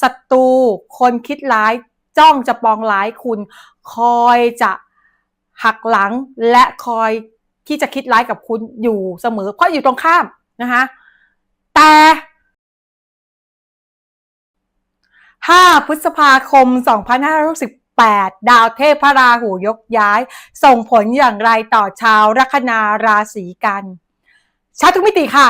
ศัตรูคนคิดร้ายจ้องจะปองร้ายคุณ คอยจะหักหลังและคอยที่จะคิดร้ายกับคุณอยู่เสมอ เพราะอยู่ตรงข้ามนะคะแต่5พฤษภาคม 2568 ดาวเทพพระราหูยกย้าย ส่งผลอย่างไรต่อชาวลัคนาราศีกันชัดทุกมิติค่ะ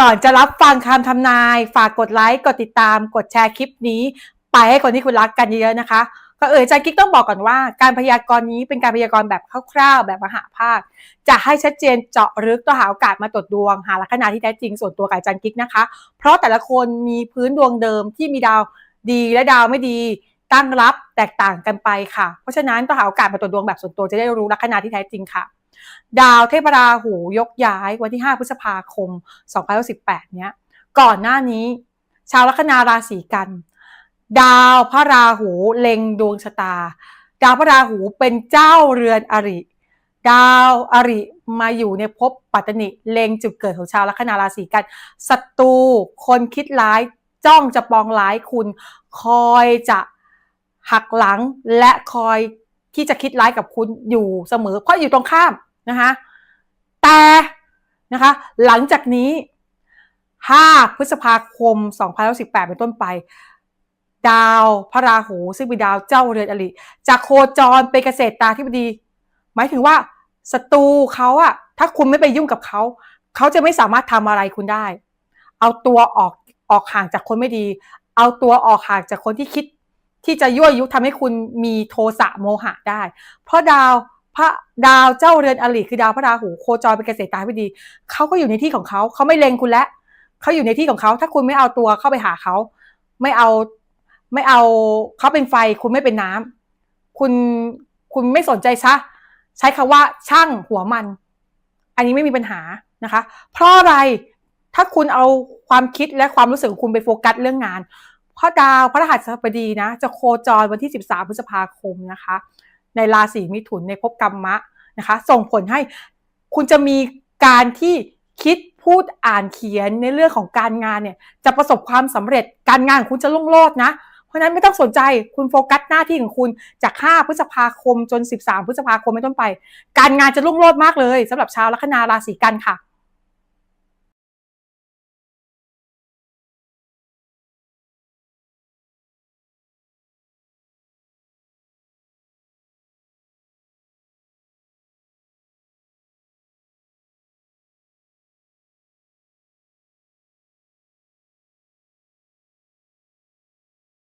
ก่อนจะรับฟังคำทำนาย ฝากกดไลค์ กดติดตาม กดแชร์คลิปนี้ ไปให้คนที่คุณรักกันเยอะๆนะคะก็เอออาจารย์กิ๊กต้องบอกก่อนว่า การพยากรณ์นี้เป็นการพยากรณ์แบบคร่าวๆ แบบมหาภาค จะให้ชัดเจนเจาะลึกต้องหาโอกาสมาตรวจดวง หาลัคนาที่แท้จริงส่วนตัวกับอาจารย์กิ๊กนะคะ เพราะแต่ละคนมีพื้นดวงเดิมที่มีดาวดีและดาวไม่ดีตั้งรับแตกต่างกันไปค่ะ เพราะฉะนั้นต้องหาโอกาสมาตรวจดวงแบบส่วนตัวจะได้รู้ลัคนาที่แท้จริงค่ะ ดาวเทพราหูยกย้ายวันที่ 5 พฤษภาคม 2018 เนี้ย ก่อนหน้านี้ ชาวลัคนาราศีกัน ดาวพระราหูเล็งดวงชะตา ดาวพระราหูเป็นเจ้าเรือนอริ ดาวอริมาอยู่ในภพปัตตนิเล็งจุดเกิดของชาวลัคนาราศีกันศัตรูคนคิดร้ายจ้องจะปองร้ายคุณ คอยจะหักหลังและคอย ที่จะคิดร้ายกับคุณอยู่เสมอ เพราะอยู่ตรงข้ามนะคะแต่นะคะหลังจากนี้ 5 พฤษภาคม 2018 เป็นต้นไป ดาวพระราหู ซึ่งเป็นดาวเจ้าเรือนอริจะโคจรเป็นเกษตรตาธิบดี หมายถึงว่าศัตรูเขาอะถ้าคุณไม่ไปยุ่งกับเขา เขาจะไม่สามารถทำอะไรคุณได้ เอาตัวออกออกห่างจากคนไม่ดี เอาตัวออกห่างจากคนที่คิด ที่จะยั่วยุทำให้คุณมีโทสะโมหะได้ เพราะดาวพระดาวเจ้าเรือนอริคือดาวพระราหูโคจรเป็นเกษตรตาธิบดีเขาก็อยู่ในที่ของเขาเขาไม่เลงคุณแล้วเขาอยู่ในที่ของเขา ถ้าคุณไม่เอาตัวเข้าไปหาเขาไม่เอาไม่เอาเขาเป็นไฟคุณไม่เป็นน้ำคุณคุณไม่สนใจซะใช้คาว่าช่างหัวมัน อันนี้ไม่มีปัญหานะคะ เพราะอะไรถ้าคุณเอาความคิดและความรู้สึกของคุณไปโฟกัสเรื่องงาน เพราะดาวพระรหัสบดีนะจะโคจรวันที่ 13 พฤษภาคมนะคะ ในราศีมิถุนในภพกรรมะนะคะ ส่งผลให้คุณจะมีการที่คิดพูดอ่านเขียนในเรื่องของการงานเนี่ยจะประสบความสำเร็จการงานของคุณจะลุ่งโลดนะ เพราะฉะนั้นไม่ต้องสนใจคุณโฟกัสหน้าที่ของคุณจาก 5 พฤษภาคมจน 13 พฤษภาคมเป็นต้นไป การงานจะรุ่งโรจน์มากเลยสำหรับชาวลัคนาราศีกันค่ะ